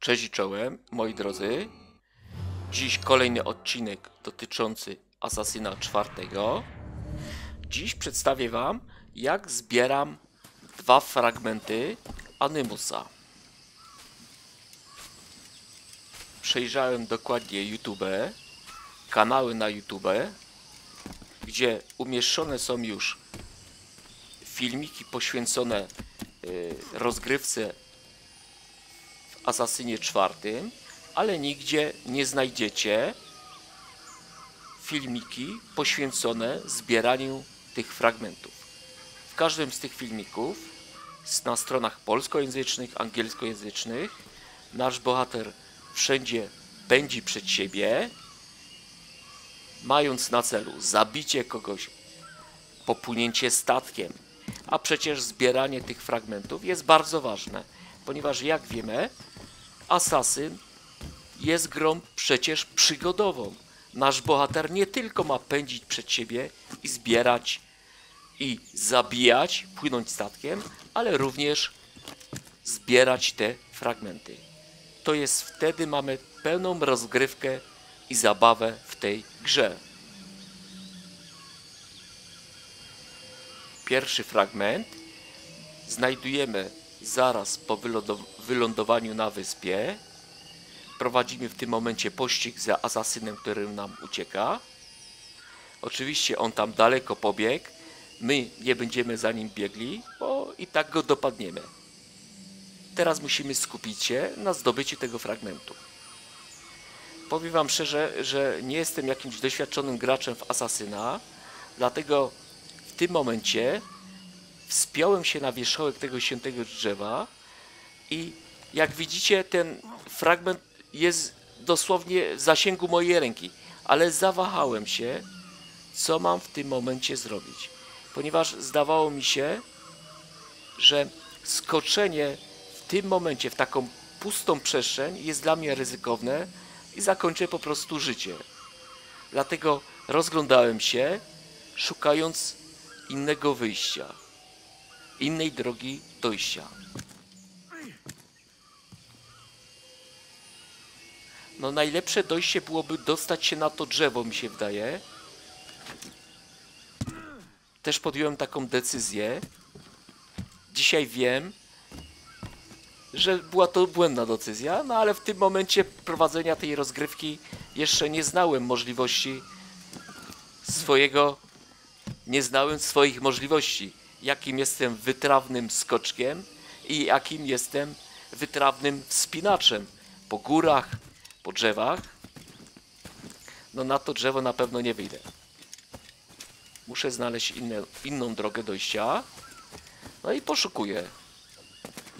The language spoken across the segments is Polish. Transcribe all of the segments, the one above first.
Cześć i czołem, moi drodzy. Dziś kolejny odcinek dotyczący Asasyna czwartego. Dziś przedstawię wam, jak zbieram dwa fragmenty Animusa. Przejrzałem dokładnie YouTube, kanały na YouTube, gdzie umieszczone są już filmiki poświęcone y, rozgrywce Asasynie czwartym, ale nigdzie nie znajdziecie filmiki poświęcone zbieraniu tych fragmentów. W każdym z tych filmików na stronach polskojęzycznych, angielskojęzycznych nasz bohater wszędzie pędzi przed siebie, mając na celu zabicie kogoś, popłynięcie statkiem, a przecież zbieranie tych fragmentów jest bardzo ważne, ponieważ jak wiemy, Asasyn jest grą przecież przygodową. Nasz bohater nie tylko ma pędzić przed siebie i zbierać i zabijać, płynąć statkiem, ale również zbierać te fragmenty. To jest wtedy mamy pełną rozgrywkę i zabawę w tej grze. Pierwszy fragment znajdujemy zaraz po wylądow- wylądowaniu na wyspie. Prowadzimy w tym momencie pościg za asasynem, który nam ucieka. Oczywiście on tam daleko pobiegł. My nie będziemy za nim biegli, bo i tak go dopadniemy. Teraz musimy skupić się na zdobyciu tego fragmentu. Powiem Wam szczerze, że nie jestem jakimś doświadczonym graczem w Asasyna, dlatego w tym momencie wspiąłem się na wierzchołek tego świętego drzewa i jak widzicie ten fragment jest dosłownie w zasięgu mojej ręki, ale zawahałem się, co mam w tym momencie zrobić, ponieważ zdawało mi się, że skoczenie w tym momencie w taką pustą przestrzeń jest dla mnie ryzykowne i zakończę po prostu życie. Dlatego rozglądałem się, szukając innego wyjścia innej drogi dojścia. No najlepsze dojście byłoby dostać się na to drzewo, mi się wydaje. Też podjąłem taką decyzję. Dzisiaj wiem, że była to błędna decyzja, no ale w tym momencie prowadzenia tej rozgrywki jeszcze nie znałem możliwości swojego, nie znałem swoich możliwości jakim jestem wytrawnym skoczkiem i jakim jestem wytrawnym wspinaczem po górach, po drzewach. No na to drzewo na pewno nie wyjdę. Muszę znaleźć inne, inną drogę dojścia. No i poszukuję.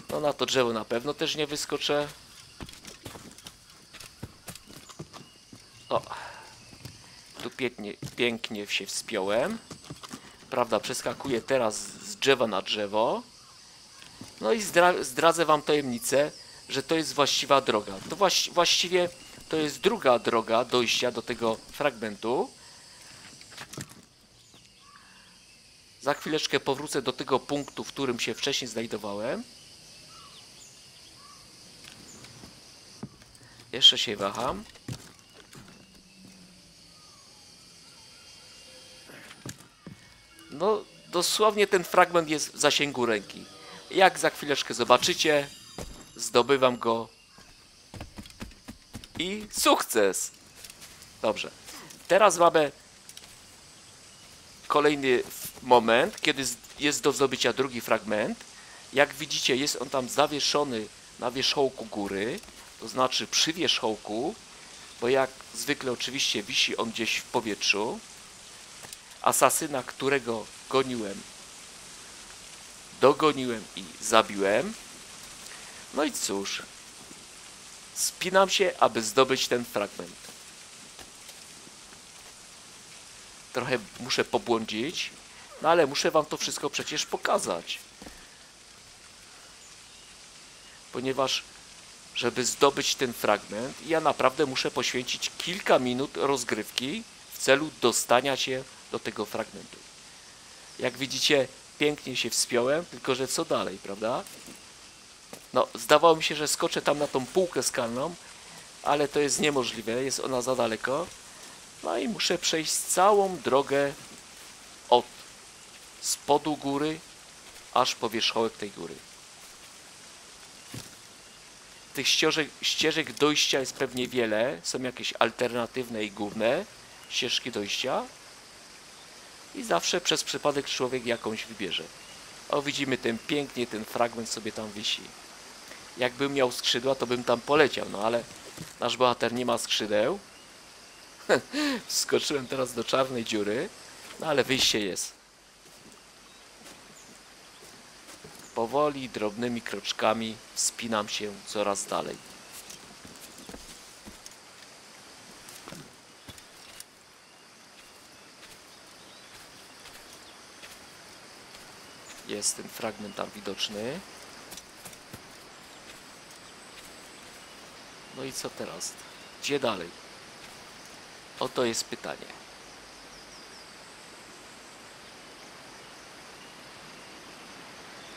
No na to drzewo na pewno też nie wyskoczę. O. Tu pięknie, pięknie się wspiąłem prawda, przeskakuję teraz z drzewa na drzewo. No i zdra zdradzę wam tajemnicę, że to jest właściwa droga. To właś właściwie to jest druga droga dojścia do tego fragmentu. Za chwileczkę powrócę do tego punktu, w którym się wcześniej znajdowałem. Jeszcze się waham. No, dosłownie ten fragment jest w zasięgu ręki. Jak za chwileczkę zobaczycie, zdobywam go i sukces. Dobrze. Teraz mamy kolejny moment, kiedy jest do zdobycia drugi fragment. Jak widzicie, jest on tam zawieszony na wierzchołku góry, to znaczy przy wierzchołku, bo jak zwykle oczywiście wisi on gdzieś w powietrzu asasyna, którego goniłem, dogoniłem i zabiłem. No i cóż, spinam się, aby zdobyć ten fragment. Trochę muszę pobłądzić, no ale muszę wam to wszystko przecież pokazać. Ponieważ, żeby zdobyć ten fragment, ja naprawdę muszę poświęcić kilka minut rozgrywki w celu dostania się do tego fragmentu. Jak widzicie, pięknie się wspiąłem, tylko że co dalej, prawda? No, zdawało mi się, że skoczę tam na tą półkę skalną, ale to jest niemożliwe, jest ona za daleko. No i muszę przejść całą drogę od spodu góry aż po wierzchołek tej góry. Tych ścieżek, ścieżek dojścia jest pewnie wiele. Są jakieś alternatywne i główne ścieżki dojścia. I zawsze przez przypadek człowiek jakąś wybierze. O, widzimy ten pięknie, ten fragment sobie tam wisi. Jakbym miał skrzydła, to bym tam poleciał, no ale nasz bohater nie ma skrzydeł. Skoczyłem teraz do czarnej dziury, no ale wyjście jest. Powoli, drobnymi kroczkami wspinam się coraz dalej. Jest ten fragment tam widoczny. No i co teraz? Gdzie dalej? Oto jest pytanie.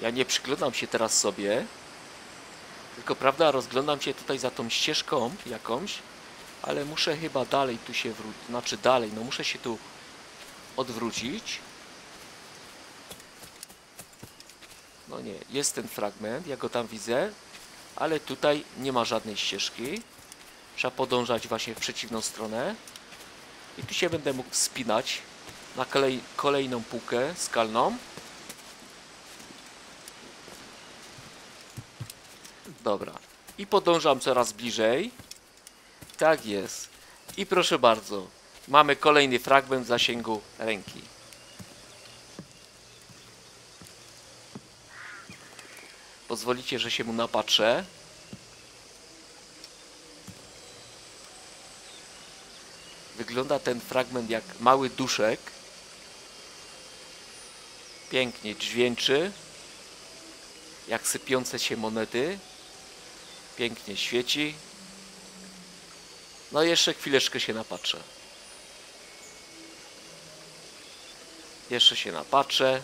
Ja nie przyglądam się teraz sobie, tylko prawda, rozglądam się tutaj za tą ścieżką jakąś, ale muszę chyba dalej tu się wrócić, znaczy dalej, no muszę się tu odwrócić. No nie, jest ten fragment, ja go tam widzę, ale tutaj nie ma żadnej ścieżki. Trzeba podążać właśnie w przeciwną stronę. I tu się będę mógł wspinać na kolej, kolejną półkę skalną. Dobra. I podążam coraz bliżej. Tak jest. I proszę bardzo. Mamy kolejny fragment zasięgu ręki. Pozwolicie, że się mu napatrzę. Wygląda ten fragment jak mały duszek. Pięknie dźwięczy. Jak sypiące się monety. Pięknie świeci. No jeszcze chwileczkę się napatrzę. Jeszcze się napatrzę.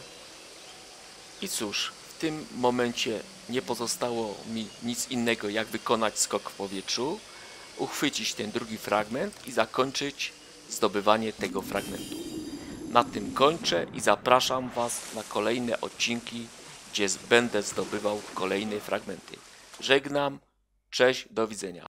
I cóż, w tym momencie nie pozostało mi nic innego, jak wykonać skok w powietrzu, uchwycić ten drugi fragment i zakończyć zdobywanie tego fragmentu. Na tym kończę i zapraszam Was na kolejne odcinki, gdzie będę zdobywał kolejne fragmenty. Żegnam, cześć, do widzenia.